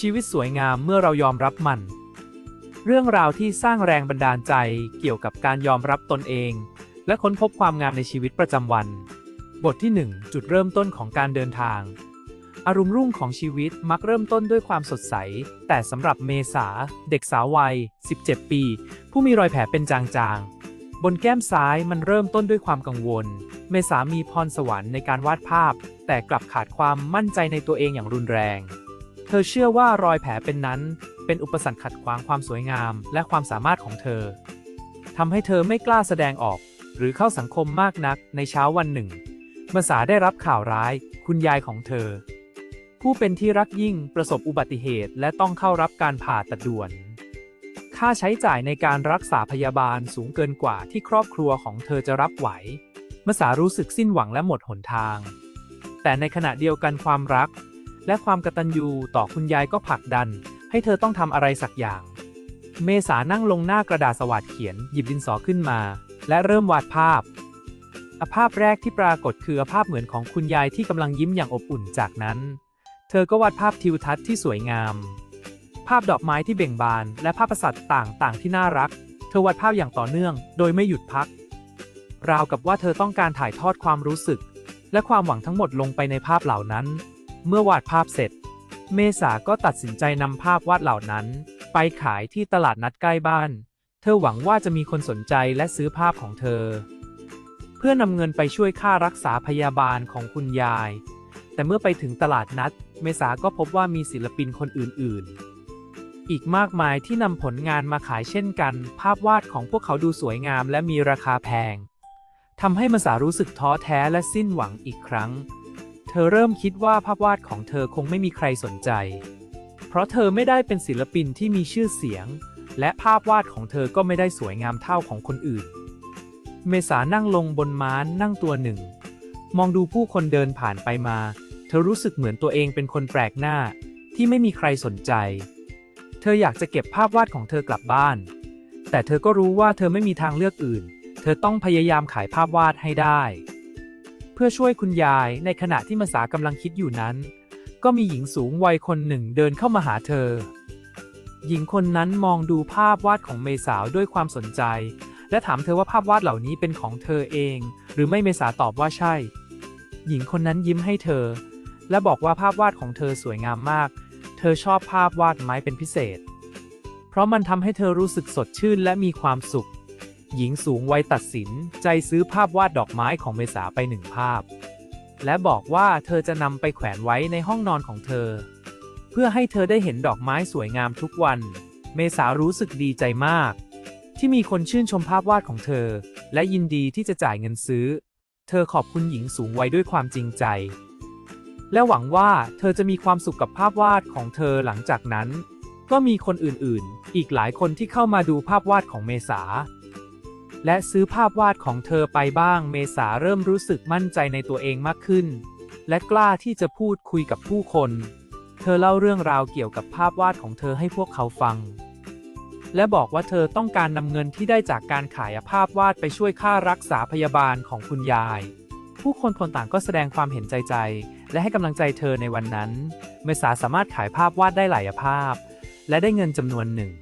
ชีวิตสวยงามเมื่อเรายอมรับมัน เรื่องราวที่สร้างแรงบันดาลใจเกี่ยวกับการยอมรับตนเอง และค้นพบความงามในชีวิตประจำวัน บทที่ 1 จุดเริ่มต้นของการเดินทาง อารมณ์รุ่งของชีวิตมักเริ่มต้นด้วยความสดใส แต่สำหรับเมษา เด็กสาววัย 17 ปี ผู้มีรอยแผลเป็นจางๆ บนแก้มซ้ายมันเริ่มต้นด้วยความกังวล เมษามีพรสวรรค์ในการวาดภาพ แต่กลับขาดความมั่นใจในตัวเองอย่างรุนแรง เธอเชื่อว่ารอยแผลเป็นนั้น เป็นอุปสรรคขัดขวางความสวยงามและความสามารถของเธอทำให้เธอไม่กล้าแสดงออก หรือเข้าสังคมมากนักในเช้าวันหนึ่งเมษาได้รับข่าวร้าย คุณยายของเธอ ผู้เป็นที่รักยิ่งประสบอุบัติเหตุและต้องเข้ารับการผ่าตัดด่วน ค่าใช้จ่ายในการรักษาพยาบาลสูงเกินกว่าที่ครอบครัวของเธอจะรับไหวเมษารู้สึกสิ้นหวังและหมดหนทาง แต่ในขณะเดียวกันความรัก และความกตัญญูต่อคุณยายก็ผลักดัน ให้เธอต้องทำอะไรสักอย่าง เมษานั่งลงหน้ากระดาษสวัดเขียน หยิบดินสอขึ้นมา และเริ่มวาดภาพอภาพแรกที่ปรากฏคืออภาพเหมือนของคุณยายที่กำลังยิ้มอย่างอบอุ่นจากนั้น เธอก็วาดภาพทิวทัศน์ที่สวยงาม ภาพดอกไม้ที่เบ่งบาน และภาพสัตว์ต่างๆ ที่น่ารัก เธอวาดภาพอย่างต่อเนื่อง โดยไม่หยุดพัก ราวกับว่าเธอต้องการถ่ายทอดความรู้สึก และความหวังทั้งหมดลงไปในภาพเหล่านั้น เมื่อวาดภาพเสร็จ เมษาก็ตัดสินใจนำภาพวาดเหล่านั้น ไปขายที่ตลาดนัดใกล้บ้าน เธอหวังว่าจะมีคนสนใจและซื้อภาพของเธอ เพื่อนำเงินไปช่วยค่ารักษาพยาบาลของคุณยาย แต่เมื่อไปถึงตลาดนัด เมษาก็พบว่ามีศิลปินคนอื่น ๆ อีกมากมายที่นำผลงานมาขายเช่นกัน ภาพวาดของพวกเขาดูสวยงามและมีราคาแพงทำให้เมษารู้สึกท้อแท้และสิ้นหวังอีกครั้ง ธอเริ่มคิดว่าภาพวาดของเธอคงไม่มีใครสนใจ เพราะเธอไม่ได้เป็นศิลปินที่มีชื่อเสียง และภาพวาดของเธอก็ไม่ได้สวยงามเท่าของคนอื่น เมษานั่งลงบนม้านั่งตัวหนึ่ง มองดูผู้คนเดินผ่านไปมา เธอรู้สึกเหมือนตัวเองเป็นคนแปลกหน้าที่ไม่มีใครสนใจ เธออยากจะเก็บภาพวาดของเธอกลับบ้าน แต่เธอก็รู้ว่าเธอไม่มีทางเลือกอื่น เธอต้องพยายามขายภาพวาดให้ได้ เพื่อช่วยคุณยายในขณะที่มาสากำลังคิดอยู่นั้น ก็มีหญิงสูงวัยคนหนึ่งเดินเข้ามาหาเธอ หญิงคนนั้นมองดูภาพวาดของเมสาวด้วยความสนใจ และถามเธอว่าภาพวาดเหล่านี้เป็นของเธอเอง หรือไม่เมษาตอบว่าใช่ หญิงคนนั้นยิ้มให้เธอ และบอกว่าภาพวาดของเธอสวยงามมาก เธอชอบภาพวาดไม้เป็นพิเศษ เพราะมันทำให้เธอรู้สึกสดชื่นและมีความสุข หญิงสูงวัยตัดสินใจซื้อภาพวาดดอกไม้ของเมษาไปหนึ่งภาพ และบอกว่าเธอจะนำไปแขวนไว้ในห้องนอนของเธอ เพื่อให้เธอได้เห็นดอกไม้สวยงามทุกวัน เมษารู้สึกดีใจมาก ที่มีคนชื่นชมภาพวาดของเธอ และยินดีที่จะจ่ายเงินซื้อ เธอขอบคุณหญิงสูงวัยด้วยความจริงใจ และหวังว่าเธอจะมีความสุขกับภาพวาดของเธอหลังจากนั้น ก็มีคนอื่นๆ อีกหลายคนที่เข้ามาดูภาพวาดของเมษา และซื้อภาพวาดของเธอไปบ้างเมษาเริ่มรู้สึกมั่นใจในตัวเองมากขึ้น และกล้าที่จะพูดคุยกับผู้คน เธอเล่าเรื่องราวเกี่ยวกับภาพวาดของเธอให้พวกเขาฟัง และบอกว่าเธอต้องการนำเงินที่ได้จากการขายภาพวาดไปช่วยค่ารักษาพยาบาลของคุณยาย ผู้คนคนต่างก็แสดงความเห็นใจใจ และให้กำลังใจเธอในวันนั้น เมษาสามารถขายภาพวาดได้หลายภาพ และได้เงินจำนวนหนึ่ง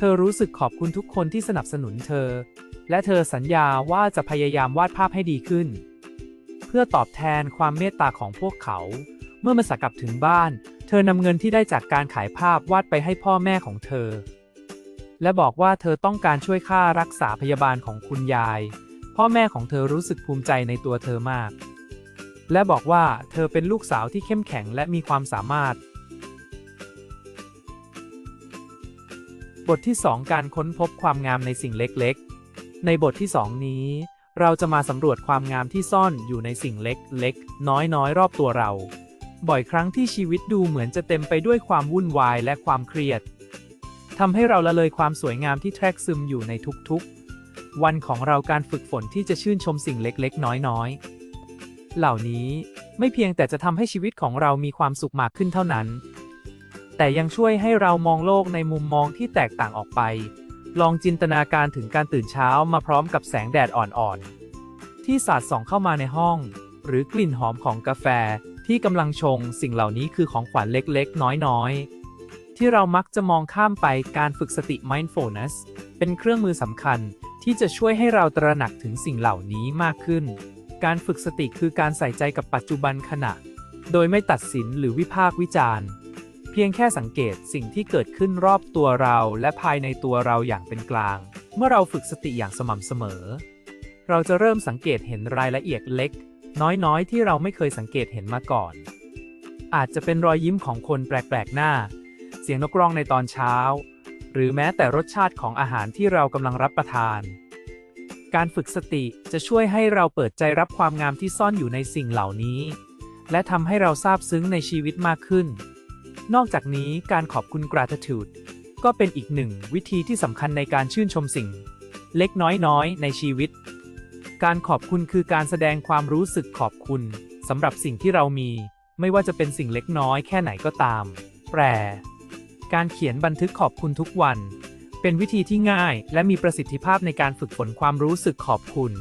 เธอรู้สึกขอบคุณทุกคนที่สนับสนุนเธอ และเธอสัญญาว่าจะพยายามวาดภาพให้ดีขึ้น เพื่อตอบแทนความเมตตาของพวกเขา เมื่อมาสากลับถึงบ้าน เธอนำเงินที่ได้จากการขายภาพวาดไปให้พ่อแม่ของเธอ และบอกว่าเธอต้องการช่วยค่ารักษาพยาบาลของคุณยาย พ่อแม่ของเธอรู้สึกภูมิใจในตัวเธอมาก และบอกว่าเธอเป็นลูกสาวที่เข้มแข็งและมีความสามารถ บทที่ 2 การค้นพบความงามในสิ่งเล็กๆ ในบทที่ 2 นี้ เราจะมาสำรวจความงามที่ซ่อนอยู่ในสิ่งเล็กๆ น้อยๆ รอบตัวเรา บ่อยครั้งที่ชีวิตดูเหมือนจะเต็มไปด้วยความวุ่นวายและความเครียดทำให้เราละเลยความสวยงามที่แทรกซึมอยู่ในทุกๆ วันของเราการฝึกฝนที่จะชื่นชมสิ่งเล็กๆ น้อยๆ เหล่านี้ไม่เพียงแต่จะทำให้ชีวิตของเรามีความสุขมากขึ้นเท่านั้น แต่ยังช่วยให้เรามองโลกในมุมมองที่แตกต่างออกไป ลองจินตนาการถึงการตื่นเช้ามาพร้อมกับแสงแดดอ่อนๆ ที่สาดส่องเข้ามาในห้อง หรือกลิ่นหอมของกาแฟที่กำลังชง สิ่งเหล่านี้คือของขวัญเล็กๆ น้อยๆที่เรามักจะมองข้ามไปการฝึกสติ mindfulness เป็นเครื่องมือสำคัญที่จะช่วยให้เราตระหนักถึงสิ่งเหล่านี้มากขึ้น การฝึกสติคือการใส่ใจกับปัจจุบันขณะ โดยไม่ตัดสินหรือวิพากษ์วิจารณ์ พียงแค่สังเกตสิ่งที่เกิดขึ้นรอบตัวเราและภายในตัวเราอย่างเป็นกลาง เมื่อเราฝึกสติอย่างสม่ำเสมอ เราจะเริ่มสังเกตเห็นรายละเอียดเล็ก น้อยๆ ที่เราไม่เคยสังเกตเห็นมาก่อน อาจจะเป็นรอยยิ้มของคนแปลกๆหน้า เสียงนกร้องในตอนเช้า หรือแม้แต่รสชาติของอาหารที่เรากำลังรับประทาน การฝึกสติจะช่วยให้เราเปิดใจรับความงามที่ซ่อนอยู่ในสิ่งเหล่านี้ และทำให้เราซาบซึ้งในชีวิตมากขึ้น นอกจากนี้การขอบคุณ gratitude ก็เป็นอีกหนึ่งวิธีที่สำคัญในการชื่นชมสิ่ง เล็กน้อยๆในชีวิต การขอบคุณคือการแสดงความรู้สึกขอบคุณสำหรับสิ่งที่เรามี ไม่ว่าจะเป็นสิ่งเล็กน้อยแค่ไหนก็ตาม แปร การเขียนบันทึกขอบคุณทุกวัน เป็นวิธีที่ง่ายและมีประสิทธิภาพในการฝึกฝนความรู้สึกขอบคุณ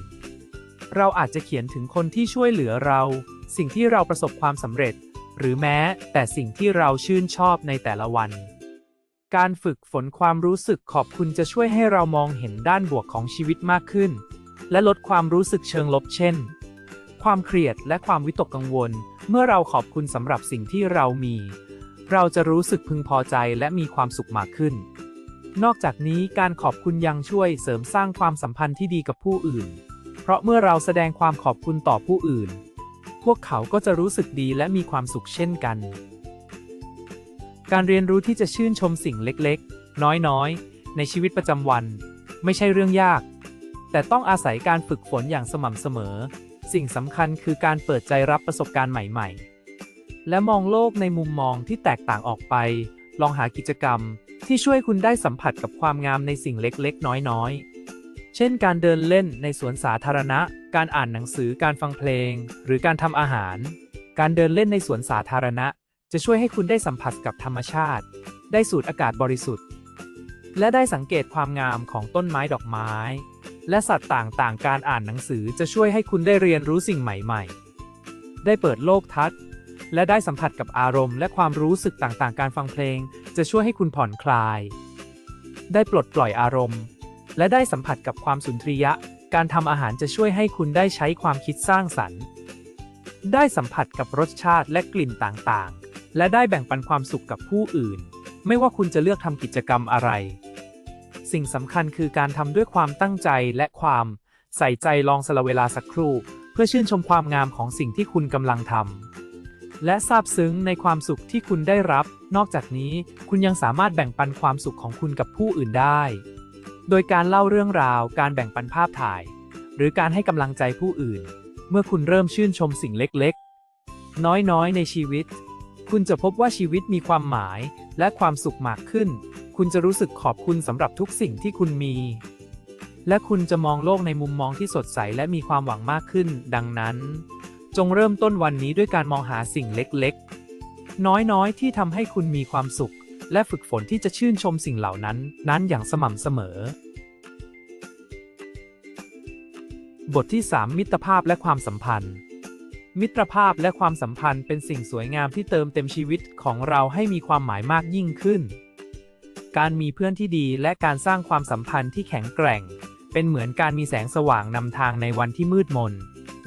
เราอาจจะเขียนถึงคนที่ช่วยเหลือเรา สิ่งที่เราประสบความสำเร็จ หรือแม้แต่สิ่งที่เราชื่นชอบในแต่ละวัน การฝึกฝนความรู้สึกขอบคุณจะช่วยให้เรามองเห็นด้านบวกของชีวิตมากขึ้น และลดความรู้สึกเชิงลบเช่น ความเครียดและความวิตกกังวล เมื่อเราขอบคุณสำหรับสิ่งที่เรามี เราจะรู้สึกพึงพอใจและมีความสุขมากขึ้น นอกจากนี้การขอบคุณยังช่วยเสริมสร้างความสัมพันธ์ที่ดีกับผู้อื่น เพราะเมื่อเราแสดงความขอบคุณต่อผู้อื่น พวกเขาก็จะรู้สึกดีและมีความสุขเช่นกัน การเรียนรู้ที่จะชื่นชมสิ่งเล็กๆ น้อยๆ ในชีวิตประจำวัน ไม่ใช่เรื่องยาก แต่ต้องอาศัยการฝึกฝนอย่างสม่ำเสมอ สิ่งสำคัญคือการเปิดใจรับประสบการณ์ใหม่ๆ และมองโลกในมุมมองที่แตกต่างออกไป ลองหากิจกรรมที่ช่วยคุณได้สัมผัสกับความงามในสิ่งเล็กๆ น้อยๆ เช่นการเดินเล่นในสวนสาธารณะ การอ่านหนังสือ การฟังเพลง หรือการทำอาหาร การเดินเล่นในสวนสาธารณะ จะช่วยให้คุณได้สัมผัสกับธรรมชาติ ได้สูดอากาศบริสุทธิ์ และได้สังเกตความงามของต้นไม้ดอกไม้ และสัตว์ต่างๆ การอ่านหนังสือจะช่วยให้คุณได้เรียนรู้สิ่งใหม่ๆ ได้เปิดโลกทัศน์และได้สัมผัสกับอารมณ์และความรู้สึกต่างๆ การฟังเพลง จะช่วยให้คุณผ่อนคลาย ได้ปลดปล่อยอารมณ์ และได้สัมผัสกับความสุนทรียะ การทำอาหารจะช่วยให้คุณได้ใช้ความคิดสร้างสรรค์ ได้สัมผัสกับรสชาติและกลิ่นต่างๆ และได้แบ่งปันความสุขกับผู้อื่น ไม่ว่าคุณจะเลือกทำกิจกรรมอะไร สิ่งสำคัญคือการทำด้วยความตั้งใจและความ ใส่ใจลองสละเวลาสักครู่ เพื่อชื่นชมความงามของสิ่งที่คุณกำลังทำและซาบซึ้งในความสุขที่คุณได้รับ นอกจากนี้คุณยังสามารถแบ่งปันความสุขของคุณกับผู้อื่นได้ โดยการเล่าเรื่องราว การแบ่งปันภาพถ่าย หรือการให้กำลังใจผู้อื่น เมื่อคุณเริ่มชื่นชมสิ่งเล็กๆ น้อยๆ ในชีวิต คุณจะพบว่าชีวิตมีความหมายและความสุขมากขึ้น คุณจะรู้สึกขอบคุณสำหรับทุกสิ่งที่คุณมี และคุณจะมองโลกในมุมมองที่สดใสและมีความหวังมากขึ้น ดังนั้น จงเริ่มต้นวันนี้ด้วยการมองหาสิ่งเล็กๆ น้อยๆ ที่ทำให้คุณมีความสุข และฝึกฝนที่จะชื่นชมสิ่งเหล่านั้น นั้นอย่างสม่ำเสมอ บทที่ 3 มิตรภาพและความสัมพันธ์ มิตรภาพและความสัมพันธ์เป็นสิ่งสวยงามที่เติมเต็มชีวิตของเราให้มีความหมายมากยิ่งขึ้น การมีเพื่อนที่ดีและการสร้างความสัมพันธ์ที่แข็งแกร่ง เป็นเหมือนการมีแสงสว่างนำทางในวันที่มืดมน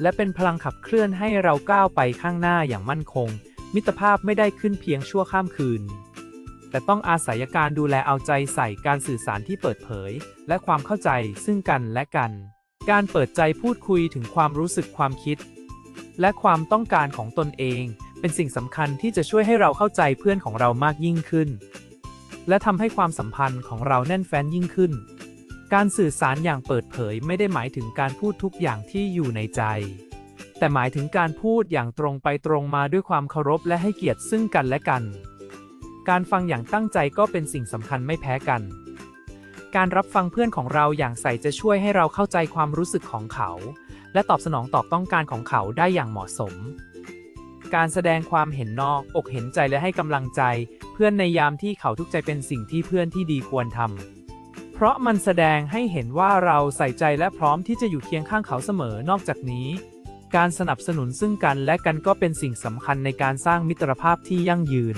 และเป็นพลังขับเคลื่อนให้เราก้าวไปข้างหน้าอย่างมั่นคง มิตรภาพไม่ได้ขึ้นเพียงชั่วข้ามคืน แต่ต้องอาศัยการดูแลเอาใจใส่การสื่อสารที่เปิดเผย และความเข้าใจซึ่งกันและกัน การเปิดใจพูดคุยถึงความรู้สึกความคิด และความต้องการของตนเอง เป็นสิ่งสำคัญที่จะช่วยให้เราเข้าใจเพื่อนของเรามากยิ่งขึ้น และทำให้ความสัมพันธ์ของเราแน่นแฟ้นยิ่งขึ้น การสื่อสารอย่างเปิดเผยไม่ได้หมายถึงการพูดทุกอย่างที่อยู่ในใจแต่หมายถึงการพูดอย่างตรงไปตรงมาด้วยความเคารพและให้เกียรติซึ่งกันและกัน การฟังอย่างตั้งใจก็เป็นสิ่งสำคัญไม่แพ้กัน การรับฟังเพื่อนของเราอย่างใส่จะช่วยให้เราเข้าใจความรู้สึกของเขา และตอบสนองตอบต้องการของเขาได้อย่างเหมาะสม การแสดงความเห็นนอกอกเห็นใจและให้กำลังใจ เพื่อนในยามที่เขาทุกข์ใจเป็นสิ่งที่เพื่อนที่ดีควรทำ เพราะมันแสดงให้เห็นว่าเราใส่ใจและพร้อมที่จะอยู่เคียงข้างเขาเสมอนอกจากนี้ การสนับสนุนซึ่งกันและกันก็เป็นสิ่งสำคัญในการสร้างมิตรภาพที่ยั่งยืน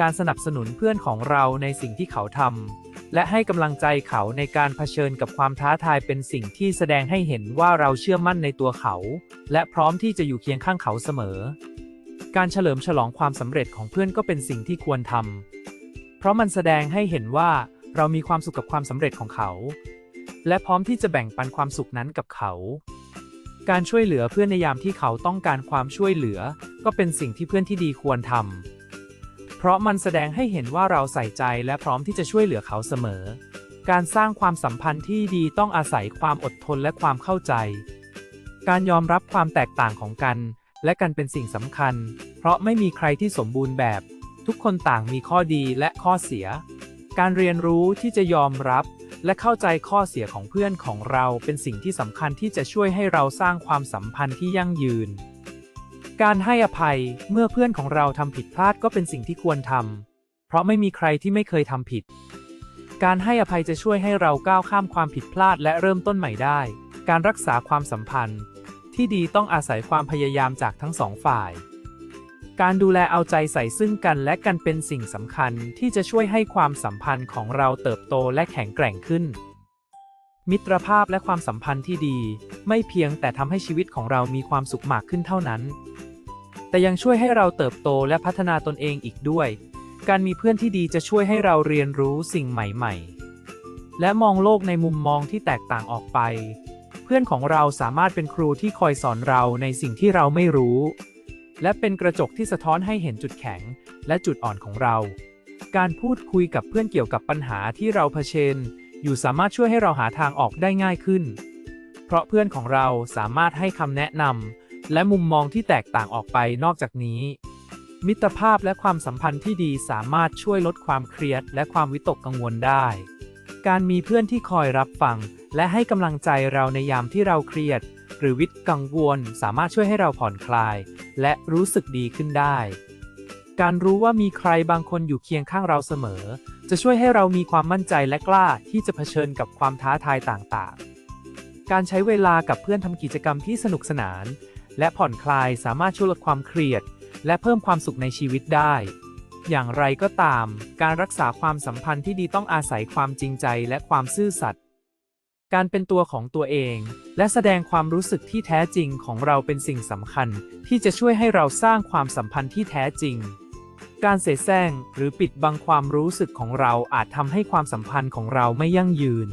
การสนับสนุนเพื่อนของเราในสิ่งที่เขาทำและให้กำลังใจเขาในการเผชิญกับความท้าทายเป็นสิ่งที่แสดงให้เห็นว่าเราเชื่อมั่นในตัวเขา และพร้อมที่จะอยู่เคียงข้างเขาเสมอ การเฉลิมฉลองความสำเร็จของเพื่อนก็เป็นสิ่งที่ควรทำเพราะมันแสดงให้เห็นว่าเรามีความสุขกับความสำเร็จของเขา และพร้อมที่จะแบ่งปันความสุขนั้นกับเขาการช่วยเหลือเพื่อนในยามที่เขาต้องการความช่วยเหลือ ก็เป็นสิ่งที่เพื่อนที่ดีควรทำ เพราะมันแสดงให้เห็นว่าเราใส่ใจและพร้อมที่จะช่วยเหลือเขาเสมอ การสร้างความสัมพันธ์ที่ดีต้องอาศัยความอดทนและความเข้าใจ การยอมรับความแตกต่างของกัน และกันเป็นสิ่งสำคัญ เพราะไม่มีใครที่สมบูรณ์แบบ ทุกคนต่างมีข้อดีและข้อเสีย การเรียนรู้ที่จะยอมรับ และเข้าใจข้อเสียของเพื่อนของเราเป็นสิ่งที่สำคัญที่จะช่วยให้เราสร้างความสัมพันธ์ที่ยั่งยืน การให้อภัยเมื่อเพื่อนของเราทำผิดพลาดก็เป็นสิ่งที่ควรทำเพราะไม่มีใครที่ไม่เคยทำผิด การให้อภัยจะช่วยให้เราก้าวข้ามความผิดพลาดและเริ่มต้นใหม่ได้ การรักษาความสัมพันธ์ ที่ดีต้องอาศัยความพยายามจากทั้งสองฝ่าย การดูแลเอาใจใส่ซึ่งกันและกันเป็นสิ่งสำคัญที่จะช่วยให้ความสัมพันธ์ของเราเติบโตและแข็งแกร่งขึ้น มิตรภาพและความสัมพันธ์ที่ดี ไม่เพียงแต่ทำให้ชีวิตของเรามีความสุขมากขึ้นเท่านั้น แต่ยังช่วยให้เราเติบโตและพัฒนาตนเองอีกด้วย การมีเพื่อนที่ดีจะช่วยให้เราเรียนรู้สิ่งใหม่ๆ และมองโลกในมุมมองที่แตกต่างออกไป เพื่อนของเราสามารถเป็นครูที่คอยสอนเราในสิ่งที่เราไม่รู้ และเป็นกระจกที่สะท้อนให้เห็นจุดแข็งและจุดอ่อนของเรา การพูดคุยกับเพื่อนเกี่ยวกับปัญหาที่เราเผชิญ อยู่สามารถช่วยให้เราหาทางออกได้ง่ายขึ้น เพราะเพื่อนของเราสามารถให้คำแนะนำ และมุมมองที่แตกต่างออกไปนอกจากนี้ มิตรภาพและความสัมพันธ์ที่ดีสามารถช่วยลดความเครียด และความวิตกกังวลได้ การมีเพื่อนที่คอยรับฟัง และให้กำลังใจเราในยามที่เราเครียด หรือวิตกังวล สามารถช่วยให้เราผ่อนคลาย และรู้สึกดีขึ้นได้ การรู้ว่ามีใครบางคนอยู่เคียงข้างเราเสมอ จะช่วยให้เรามีความมั่นใจและกล้าที่จะเผชิญกับความท้าทายต่างๆ การใช้เวลากับเพื่อนทำกิจกรรมที่สนุกสนาน และผ่อนคลายสามารถช่วยลดความเครียด และเพิ่มความสุขในชีวิตได้ อย่างไรก็ตาม การรักษาความสัมพันธ์ที่ดีต้องอาศัยความจริงใจและความซื่อสัตย์การเป็นตัวของตัวเอง และแสดงความรู้สึกที่แท้จริงของเราเป็นสิ่งสำคัญ ที่จะช่วยให้เราสร้างความสัมพันธ์ที่แท้จริง การเสแสร้งหรือปิดบังความรู้สึกของเราอาจทำให้ความสัมพันธ์ของเราไม่ยั่งยืน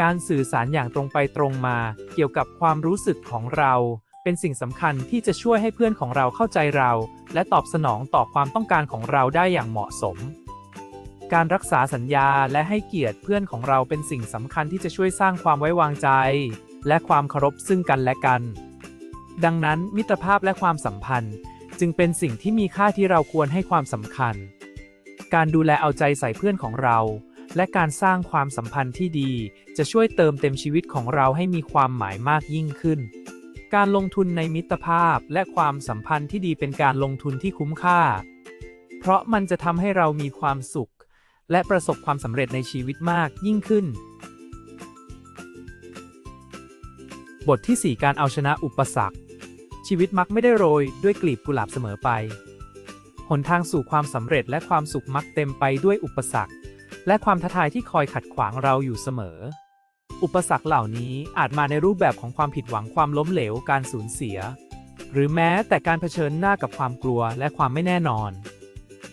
การสื่อสารอย่างตรงไปตรงมาเกี่ยวกับความรู้สึกของเรา เป็นสิ่งสำคัญที่จะช่วยให้เพื่อนของเราเข้าใจเรา และตอบสนองต่อความต้องการของเราได้อย่างเหมาะสม การรักษาสัญญาและให้เกียรติเพื่อนของเราเป็นสิ่งสำคัญที่จะช่วยสร้างความไว้วางใจ และความเคารพซึ่งกันและกัน ดังนั้นมิตรภาพและความสัมพันธ์ จึงเป็นสิ่งที่มีค่าที่เราควรให้ความสำคัญ การดูแลเอาใจใส่เพื่อนของเราและการสร้างความสัมพันธ์ที่ดี จะช่วยเติมเต็มชีวิตของเราให้มีความหมายมากยิ่งขึ้น การลงทุนในมิตรภาพและความสัมพันธ์ที่ดีเป็นการลงทุนที่คุ้มค่า เพราะมันจะทำให้เรามีความสุข และประสบความสำเร็จในชีวิตมากยิ่งขึ้น บทที่ 4 การเอาชนะอุปสรรค ชีวิตมักไม่ได้โรยด้วยกลีบกุหลาบเสมอไป หนทางสู่ความสำเร็จและความสุขมักเต็มไปด้วยอุปสรรค และความท้าทายที่คอยขัดขวางเราอยู่เสมอ อุปสรรคเหล่านี้อาจมาในรูปแบบของความผิดหวังความล้มเหลวการสูญเสีย หรือแม้แต่การเผชิญหน้ากับความกลัวและความไม่แน่นอน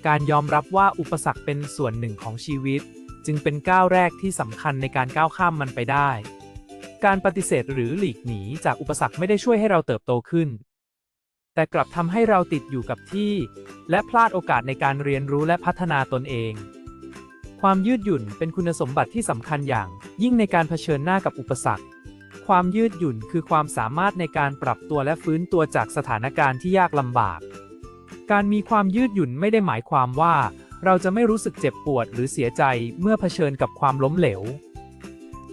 การยอมรับว่าอุปสรรคเป็นส่วนหนึ่งของชีวิต จึงเป็นก้าวแรกที่สำคัญในการก้าวข้ามมันไปได้ การปฏิเสธหรือหลีกหนีจากอุปสรรคไม่ได้ช่วยให้เราเติบโตขึ้น แต่กลับทำให้เราติดอยู่กับที่ และพลาดโอกาสในการเรียนรู้และพัฒนาตนเอง ความยืดหยุ่นเป็นคุณสมบัติที่สำคัญอย่าง ยิ่งในการเผชิญหน้ากับอุปสรรค ความยืดหยุ่นคือความสามารถในการปรับตัวและฟื้นตัวจากสถานการณ์ที่ยากลำบาก การมีความยืดหยุ่นไม่ได้หมายความว่า เราจะไม่รู้สึกเจ็บปวดหรือเสียใจเมื่อเผชิญกับความล้มเหลว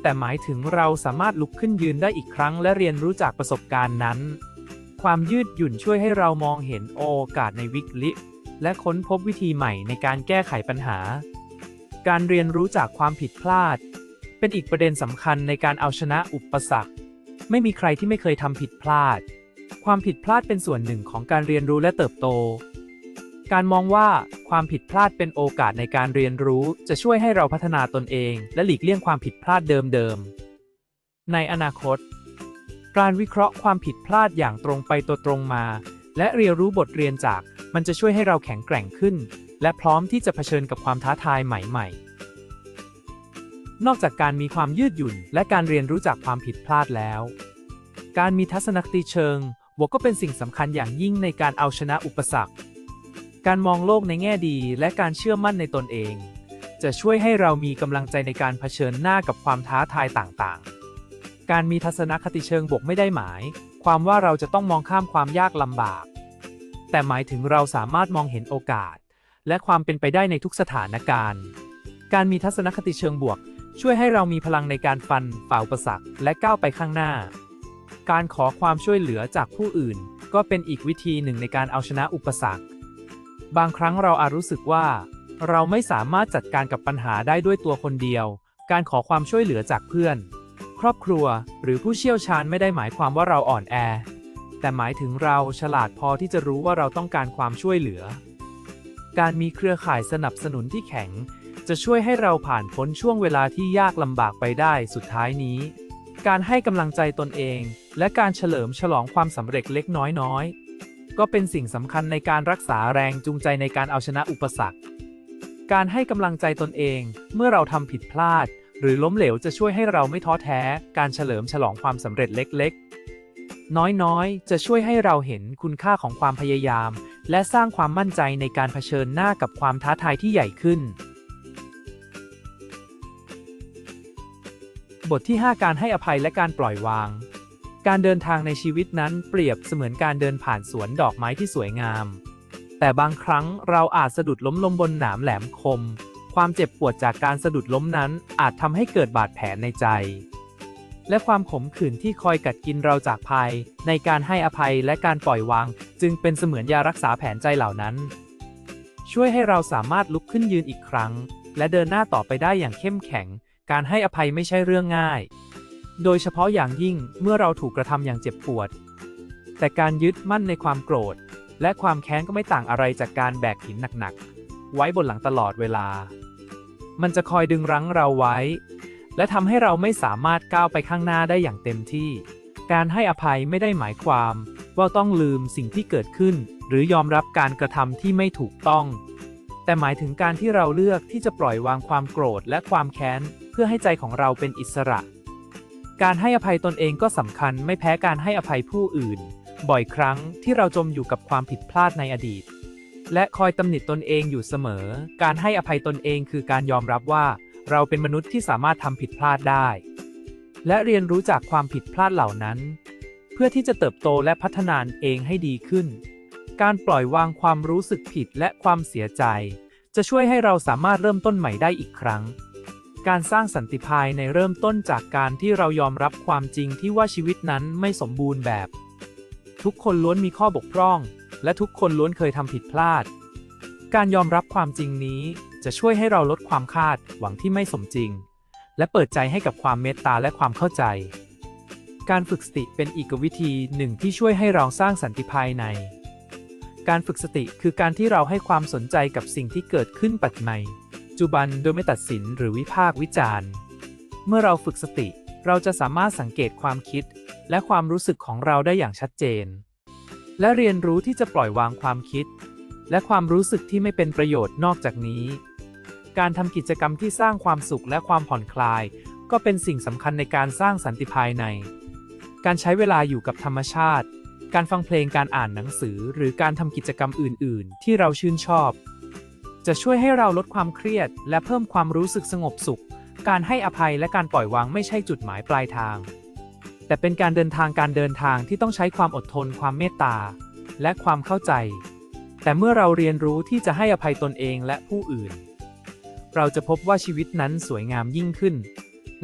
แต่หมายถึงเราสามารถลุกขึ้นยืนได้อีกครั้ง และเรียนรู้จากประสบการณ์นั้น ความยืดหยุ่นช่วยให้เรามองเห็นโอกาสในวิกฤตและค้นพบวิธีใหม่ในการแก้ไขปัญหา การเรียนรู้จากความผิดพลาด เป็นอีกประเด็นสำคัญในการเอาชนะอุปสรรค ไม่มีใครที่ไม่เคยทำผิดพลาด ความผิดพลาดเป็นส่วนหนึ่งของการเรียนรู้และเติบโต การมองว่าความผิดพลาดเป็นโอกาสในการเรียนรู้ จะช่วยให้เราพัฒนาตนเอง และหลีกเลี่ยงความผิดพลาดเดิมๆ ในอนาคต การวิเคราะห์ความผิดพลาดอย่างตรงไปตัวตรงมา และเรียนรู้บทเรียนจากมันจะช่วยให้เราแข็งแกร่งขึ้น และพร้อมที่จะเผชิญกับความท้าทายใหม่ๆ นอกจากการมีความยืดหยุ่น และการเรียนรู้จากความผิดพลาดแล้ว การมีทัศนคติเชิงบวกก็เป็นสิ่งสำคัญอย่างยิ่งในการเอาชนะอุปสรรค การมองโลกในแง่ดีและการเชื่อมั่นในตนเอง จะช่วยให้เรามีกำลังใจในการเผชิญหน้ากับความท้าทายต่างๆ การมีทัศนคติเชิงบวกไม่ได้หมาย ความว่าเราจะต้องมองข้ามความยากลำบาก แต่หมายถึงเราสามารถมองเห็นโอกาส และความเป็นไปได้ในทุกสถานการณ์ การมีทัศนคติเชิงบวก ช่วยให้เรามีพลังในการฟันฝ่าอุปสรรคและก้าวไปข้างหน้า การขอความช่วยเหลือจากผู้อื่น ก็เป็นอีกวิธีหนึ่งในการเอาชนะอุปสรรค บางครั้งเราอาจรู้สึกว่า เราไม่สามารถจัดการกับปัญหาได้ด้วยตัวคนเดียว การขอความช่วยเหลือจากเพื่อน ครอบครัวหรือผู้เชี่ยวชาญไม่ได้หมายความว่าเราอ่อนแอ แต่หมายถึงเราฉลาดพอที่จะรู้ว่าเราต้องการความช่วยเหลือ การมีเครือข่ายสนับสนุนที่แข็ง จะช่วยให้เราผ่านพ้นช่วงเวลาที่ยากลำบากไปได้สุดท้ายนี้ การให้กำลังใจตนเอง และการเฉลิมฉลองความสำเร็จเล็กน้อยๆก็เป็นสิ่งสำคัญในการรักษาแรงจูงใจในการเอาชนะอุปสรรค การให้กำลังใจตนเอง เมื่อเราทำผิดพลาด หรือล้มเหลวจะช่วยให้เราไม่ท้อแท้ การเฉลิมฉลองความสำเร็จเล็กๆ น้อยๆ จะช่วยให้เราเห็นคุณค่าของความพยายาม และสร้างความมั่นใจในการเผชิญหน้ากับความท้าทายที่ใหญ่ขึ้น บทที่ 5 การให้อภัยและการปล่อยวาง การเดินทางในชีวิตนั้นเปรียบเสมือนการเดินผ่านสวนดอกไม้ที่สวยงาม แต่บางครั้งเราอาจสะดุดล้มลงบนหนามแหลมคม ความเจ็บปวดจากการสะดุดล้มนั้นอาจทำให้เกิดบาดแผลในใจ และความขมขื่นที่คอยกัดกินเราจากภาย ในการให้อภัยและการปล่อยวาง จึงเป็นเสมือนยารักษาแผนใจเหล่านั้น ช่วยให้เราสามารถลุกขึ้นยืนอีกครั้ง และเดินหน้าต่อไปได้อย่างเข้มแข็ง การให้อภัยไม่ใช่เรื่องง่าย โดยเฉพาะอย่างยิ่งเมื่อเราถูกกระทำอย่างเจ็บปวด แต่การยึดมั่นในความโกรธ และความแค้นก็ไม่ต่างอะไรจากการแบกหินหนักๆไว้บนหลังตลอดเวลา มันจะคอยดึงรั้งเราไว้ และทำให้เราไม่สามารถก้าวไปข้างหน้าได้อย่างเต็มที่ การให้อภัยไม่ได้หมายความ ว่าต้องลืมสิ่งที่เกิดขึ้น หรือยอมรับการกระทำที่ไม่ถูกต้อง แต่หมายถึงการที่เราเลือกที่จะปล่อยวางความโกรธและความแค้น เพื่อให้ใจของเราเป็นอิสระ การให้อภัยตนเองก็สำคัญไม่แพ้การให้อภัยผู้อื่น บ่อยครั้งที่เราจมอยู่กับความผิดพลาดในอดีต และคอยตำหนิตนเองอยู่เสมอ การให้อภัยตนเองคือการยอมรับว่า เราเป็นมนุษย์ที่สามารถทำผิดพลาดได้ และเรียนรู้จากความผิดพลาดเหล่านั้น เพื่อที่จะเติบโตและพัฒนานเองให้ดีขึ้น การปล่อยวางความรู้สึกผิดและความเสียใจ จะช่วยให้เราสามารถเริ่มต้นใหม่ได้อีกครั้ง การสร้างสันติภายในเริ่มต้นจากการที่เรายอมรับความจริงที่ว่าชีวิตนั้นไม่สมบูรณ์แบบ ทุกคนล้วนมีข้อบกพร่อง และทุกคนล้วนเคยทำผิดพลาด การยอมรับความจริงนี้ จะช่วยให้เราลดความคาดหวังที่ไม่สมจริง และเปิดใจให้กับความเมตตาและความเข้าใจ การฝึกสติเป็นอีกวิธีหนึ่งที่ช่วยให้เราสร้างสันติภายใน การฝึกสติคือการที่เราให้ความสนใจกับสิ่งที่เกิดขึ้นปัจจุบันจุบันโดยไม่ตัดสินหรือวิพากษ์วิจารณ์ เมื่อเราฝึกสติ เราจะสามารถสังเกตความคิด และความรู้สึกของเราได้อย่างชัดเจน และเรียนรู้ที่จะปล่อยวางความคิด และความรู้สึกที่ไม่เป็นประโยชน์นอกจากนี้ การทำกิจกรรมที่สร้างความสุขและความผ่อนคลาย ก็เป็นสิ่งสำคัญในการสร้างสันติภายใน การใช้เวลาอยู่กับธรรมชาติ การฟังเพลงการอ่านหนังสือ หรือการทำกิจกรรมอื่น ๆ ที่เราชื่นชอบ จะช่วยให้เราลดความเครียด และเพิ่มความรู้สึกสงบสุข การให้อภัยและการปล่อยวางไม่ใช่จุดหมายปลายทาง แต่เป็นการเดินทางการเดินทางที่ต้องใช้ความอดทน ความเมตตา และความเข้าใจ แต่เมื่อเราเรียนรู้ที่จะให้อภัยตนเองและผู้อื่น เราจะพบว่าชีวิตนั้นสวยงามยิ่งขึ้น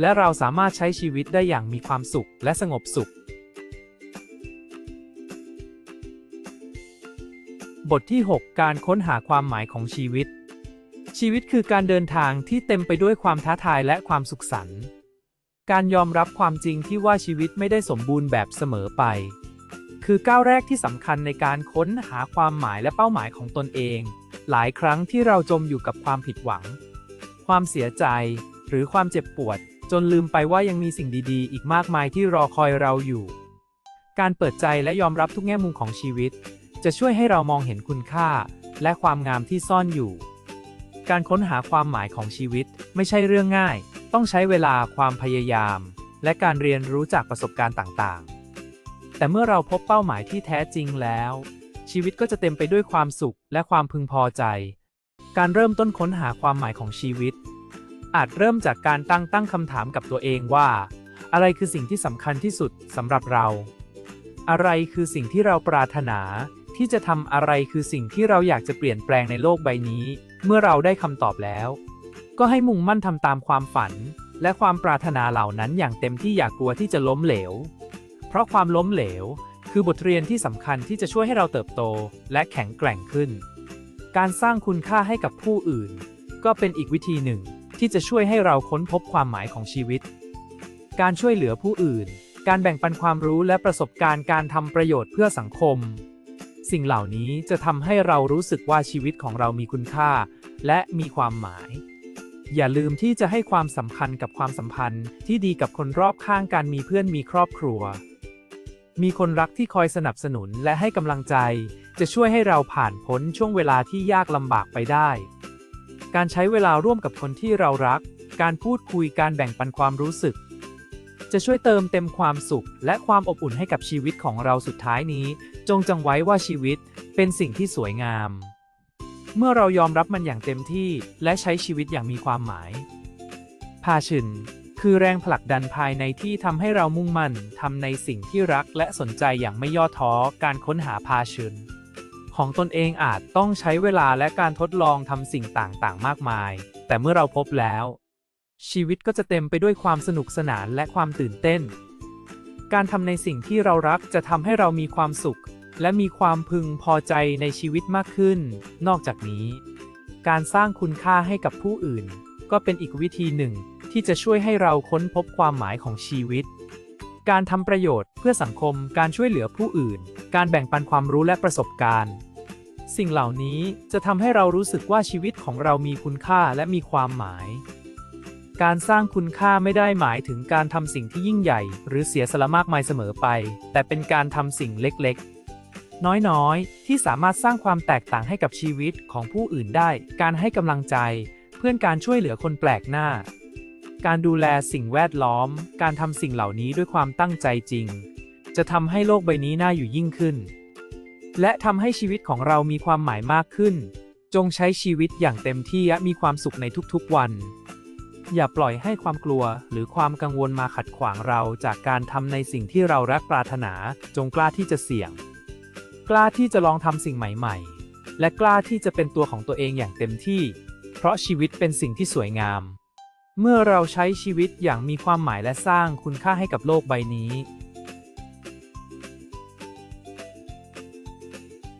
และเราสามารถใช้ชีวิตได้อย่างมีความสุขและสงบสุข บทที่ 6 การค้นหาความหมายของชีวิต ชีวิตคือการเดินทางที่เต็มไปด้วยความท้าทายและความสุขสันต์การยอมรับความจริงที่ว่าชีวิตไม่ได้สมบูรณ์แบบเสมอไป คือก้าวแรกที่สำคัญในการค้นหาความหมายและเป้าหมายของตนเอง หลายครั้งที่เราจมอยู่กับความผิดหวัง ความเสียใจ หรือความเจ็บปวด จนลืมไปว่ายังมีสิ่งดีๆ อีกมากมายที่รอคอยเราอยู่ การเปิดใจและยอมรับทุกแง่มุมของชีวิต จะช่วยให้เรามองเห็นคุณค่า และความงามที่ซ่อนอยู่ การค้นหาความหมายของชีวิตไม่ใช่เรื่องง่าย ต้องใช้เวลาความพยายาม และการเรียนรู้จากประสบการณ์ต่างๆ แต่เมื่อเราพบเป้าหมายที่แท้จริงแล้ว ชีวิตก็จะเต็มไปด้วยความสุขและความพึงพอใจ การเริ่มต้นค้นหาความหมายของชีวิต อาจเริ่มจากการตั้งตั้งคำถามกับตัวเองว่า อะไรคือสิ่งที่สำคัญที่สุดสำหรับเรา อะไรคือสิ่งที่เราปรารถนา ที่จะทำอะไรคือสิ่งที่เราอยากจะเปลี่ยนแปลงในโลกใบนี้ เมื่อเราได้คำตอบแล้ว ก็ให้มุ่งมั่นทำตามความฝัน และความปรารถนาเหล่านั้นอย่างเต็มที่อย่ากกลัวที่จะล้มเหลว เพราะความล้มเหลว คือบทเรียนที่สำคัญที่จะช่วยให้เราเติบโต และแข็งแกร่งขึ้น การสร้างคุณค่าให้กับผู้อื่น ก็เป็นอีกวิธีหนึ่งที่จะช่วยให้เราค้นพบความหมายของชีวิต การช่วยเหลือผู้อื่น การแบ่งปันความรู้และประสบการณ์การทำประโยชน์เพื่อสังคม สิ่งเหล่านี้จะทำให้เรารู้สึกว่าชีวิตของเรามีคุณค่า และมีความหมาย อย่าลืมที่จะให้ความสำคัญกับความสัมพันธ์ที่ดีกับคนรอบข้างการมีเพื่อนมีครอบครัว มีคนรักที่คอยสนับสนุนและให้กำลังใจ จะช่วยให้เราผ่านพ้นช่วงเวลาที่ยากลำบากไปได้ การใช้เวลาร่วมกับคนที่เรารัก การพูดคุยการแบ่งปันความรู้สึก จะช่วยเติมเต็มความสุข และความอบอุ่นให้กับชีวิตของเราสุดท้ายนี้ จงจังไว้ว่าชีวิตเป็นสิ่งที่สวยงาม เมื่อเรายอมรับมันอย่างเต็มที่และใช้ชีวิตอย่างมีความหมายพาชิน คือแรงผลักดันภายในที่ทำให้เรามุ่งมั่นทำในสิ่งที่รักและสนใจอย่างไม่ย่อท้อการค้นหาพาชินของตนเองอาจต้องใช้เวลาและการทดลองทำสิ่งต่างๆ มากมาย แต่เมื่อเราพบแล้ว ชีวิตก็จะเต็มไปด้วยความสนุกสนานและความตื่นเต้น การทำในสิ่งที่เรารักจะทำให้เรามีความสุข และมีความพึงพอใจในชีวิตมากขึ้น นอกจากนี้ การสร้างคุณค่าให้กับผู้อื่น ก็เป็นอีกวิธีหนึ่ง ที่จะช่วยให้เราค้นพบความหมายของชีวิต การทำประโยชน์เพื่อสังคม การช่วยเหลือผู้อื่น การแบ่งปันความรู้และประสบการณ์ สิ่งเหล่านี้จะทำให้เรารู้สึกว่าชีวิตของเรามีคุณค่าและมีความหมาย การสร้างคุณค่าไม่ได้หมายถึงการทำสิ่งที่ยิ่งใหญ่ หรือเสียสละมากมายเสมอไป แต่เป็นการทำสิ่งเล็กๆน้อยๆ ที่สามารถสร้างความแตกต่างให้กับชีวิตของผู้อื่นได้ การให้กำลังใจ เพื่อนการช่วยเหลือคนแปลกหน้า การดูแลสิ่งแวดล้อม การทำสิ่งเหล่านี้ด้วยความตั้งใจจริง จะทำให้โลกใบนี้น่าอยู่ยิ่งขึ้น และทำให้ชีวิตของเรามีความหมายมากขึ้น จงใช้ชีวิตอย่างเต็มที่และมีความสุขในทุกๆวัน อย่าปล่อยให้ความกลัวหรือความกังวลมาขัดขวางเราจากการทำในสิ่งที่เรารักปรารถนา จงกล้าที่จะเสี่ยง กล้าที่จะลองทำสิ่งใหม่ ๆ และกล้าที่จะเป็นตัวของตัวเองอย่างเต็มที่ เพราะชีวิตเป็นสิ่งที่สวยงาม เมื่อเราใช้ชีวิตอย่างมีความหมายและสร้างคุณค่าให้กับโลกใบนี้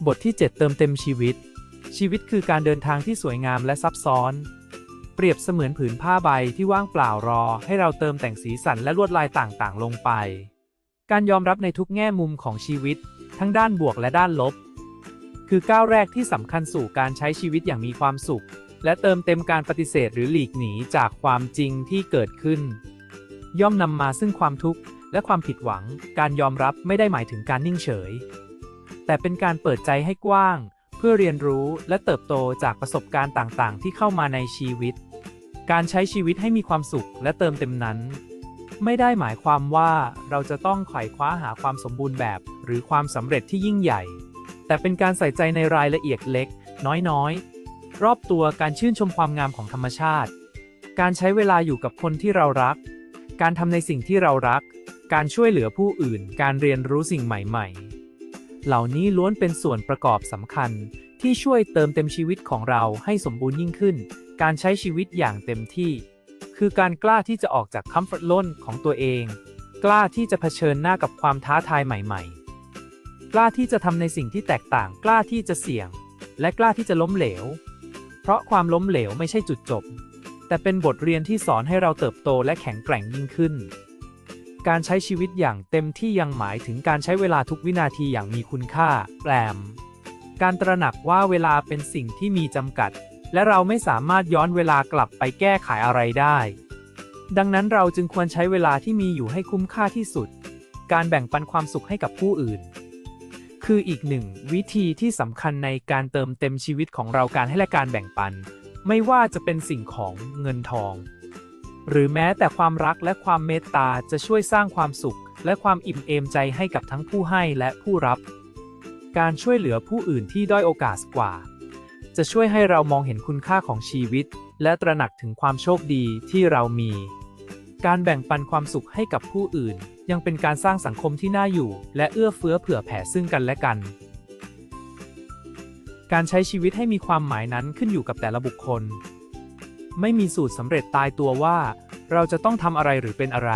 บทที่ 7 เติมเต็มชีวิต ชีวิตคือการเดินทางที่สวยงามและซับซ้อน เปรียบเสมือนผืนผ้าใบที่ว่างเปล่ารอ ให้เราเติมแต่งสีสันและลวดลายต่างๆ ลงไป การยอมรับในทุกแง่มุมของชีวิต ทั้งด้านบวกและด้านลบ คือก้าวแรกที่สำคัญสู่การใช้ชีวิตอย่างมีความสุข และเติมเต็มการปฏิเสธหรือหลีกหนีจากความจริงที่เกิดขึ้น ย่อมนำมาซึ่งความทุกข์และความผิดหวัง การยอมรับไม่ได้หมายถึงการนิ่งเฉย แต่เป็นการเปิดใจให้กว้าง เพื่อเรียนรู้และเติบโตจากประสบการณ์ต่างๆ ที่เข้ามาในชีวิต การใช้ชีวิตให้มีความสุขและเติมเต็มนั้น ไม่ได้หมายความว่าเราจะต้องไขว่คว้าหาความสมบูรณ์แบบ หรือความสำเร็จที่ยิ่งใหญ่ แต่เป็นการใส่ใจในรายละเอียดเล็ก น้อยๆ รอบตัวการชื่นชมความงามของธรรมชาติ การใช้เวลาอยู่กับคนที่เรารัก การทำในสิ่งที่เรารัก การช่วยเหลือผู้อื่น การเรียนรู้สิ่งใหม่ ๆ เหล่านี้ล้วนเป็นส่วนประกอบสำคัญที่ช่วยเติมเต็มชีวิตของเราให้สมบูรณ์ยิ่งขึ้น การใช้ชีวิตอย่างเต็มที่ คือการกล้าที่จะออกจากคัมฟอร์ z โ n นของตัวเอง กล้าที่จะเผชิญหน้ากับความท้าทายใหม่ ๆ กล้าที่จะทำในสิ่งที่แตกต่าง กล้าที่จะเสี่ยง และกล้าที่จะล้มเหลว เพราะความล้มเหลวไม่ใช่จุดจบ แต่เป็นบทเรียนที่สอนให้เราเติบโตและแข็งแกร่งยิ่งขึ้น การใช้ชีวิตอย่างเต็มที่ยังหมายถึงการใช้เวลาทุกวินาทีอย่างมีคุณค่าแปลม การตระหนักว่าเวลาเป็นสิ่งที่มีจำกัด และเราไม่สามารถย้อนเวลากลับไปแก้ไขอะไรได้ ดังนั้นเราจึงควรใช้เวลาที่มีอยู่ให้คุ้มค่าที่สุด การแบ่งปันความสุขให้กับผู้อื่น คืออีกหนึ่งวิธีที่สำคัญในการเติมเต็มชีวิตของเราการให้และการแบ่งปัน ไม่ว่าจะเป็นสิ่งของเงินทอง หรือแม้แต่ความรักและความเมตตาจะช่วยสร้างความสุข และความอิ่มเอมใจให้กับทั้งผู้ให้และผู้รับ การช่วยเหลือผู้อื่นที่ด้อยโอกาสกว่า จะช่วยให้เรามองเห็นคุณค่าของชีวิต และตระหนักถึงความโชคดีที่เรามี การแบ่งปันความสุขให้กับผู้อื่น ยังเป็นการสร้างสังคมที่น่าอยู่ และเอื้อเฟื้อเผื่อแผ่ซึ่งกันและกัน การใช้ชีวิตให้มีความหมายนั้นขึ้นอยู่กับแต่ละบุคคล ไม่มีสูตรสำเร็จตายตัวว่า เราจะต้องทำอะไรหรือเป็นอะไร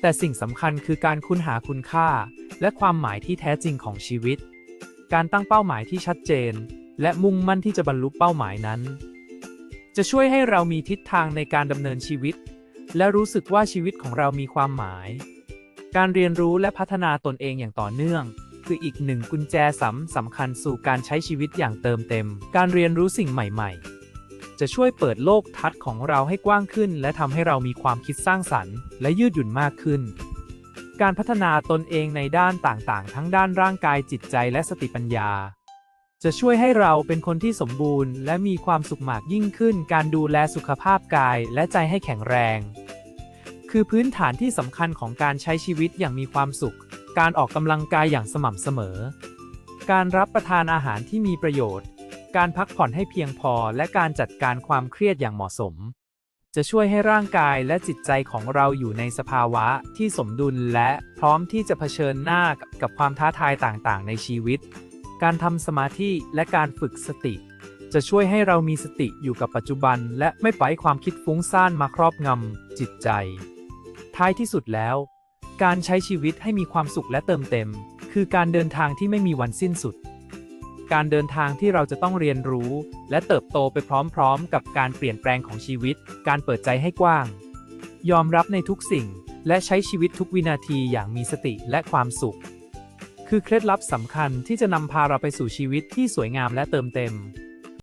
แต่สิ่งสำคัญคือการค้นหาคุณค่า และความหมายที่แท้จริงของชีวิต การตั้งเป้าหมายที่ชัดเจน และมุ่งมั่นที่จะบรรลุเป้าหมายนั้น จะช่วยให้เรามีทิศทางในการดำเนินชีวิต และรู้สึกว่าชีวิตของเรามีความหมาย การเรียนรู้และพัฒนาตนเองอย่างต่อเนื่อง คืออีกหนึ่งกุญแจสำสำคัญสู่การใช้ชีวิตอย่างเติมเต็ม การเรียนรู้สิ่งใหม่ๆ จะช่วยเปิดโลกทัศน์ของเราให้กว้างขึ้น และทำให้เรามีความคิดสร้างสรรค์ และยืดหยุ่นมากขึ้น การพัฒนาตนเองในด้านต่างๆ ทั้งด้านร่างกายจิตใจและสติปัญญา จะช่วยให้เราเป็นคนที่สมบูรณ์ และมีความสุขมากยิ่งขึ้น การดูแลสุขภาพกายและใจให้แข็งแรง คือพื้นฐานที่สำคัญของการใช้ชีวิตอย่างมีความสุข การออกกำลังกายอย่างสม่ำเสมอ การรับประทานอาหารที่มีประโยชน์ การพักผ่อนให้เพียงพอ และการจัดการความเครียดอย่างเหมาะสม จะช่วยให้ร่างกายและจิตใจของเราอยู่ในสภาวะที่สมดุลและพร้อมที่จะเผชิญหน้ากับความท้าทายต่างๆ ในชีวิต การทำสมาธิและการฝึกสติ จะช่วยให้เรามีสติอยู่กับปัจจุบัน และไม่ปล่อยความคิดฟุ้งซ่านมาครอบงำจิตใจ ท้ายที่สุดแล้ว การใช้ชีวิตให้มีความสุขและเติมเต็ม คือการเดินทางที่ไม่มีวันสิ้นสุด การเดินทางที่เราจะต้องเรียนรู้ และเติบโตไปพร้อมๆ กับการเปลี่ยนแปลงของชีวิต การเปิดใจให้กว้าง ยอมรับในทุกสิ่งและใช้ชีวิตทุกวินาทีอย่างมีสติและความสุข คือเคล็ดลับสำคัญที่จะนำพาเราไปสู่ชีวิตที่สวยงามและเติมเต็ม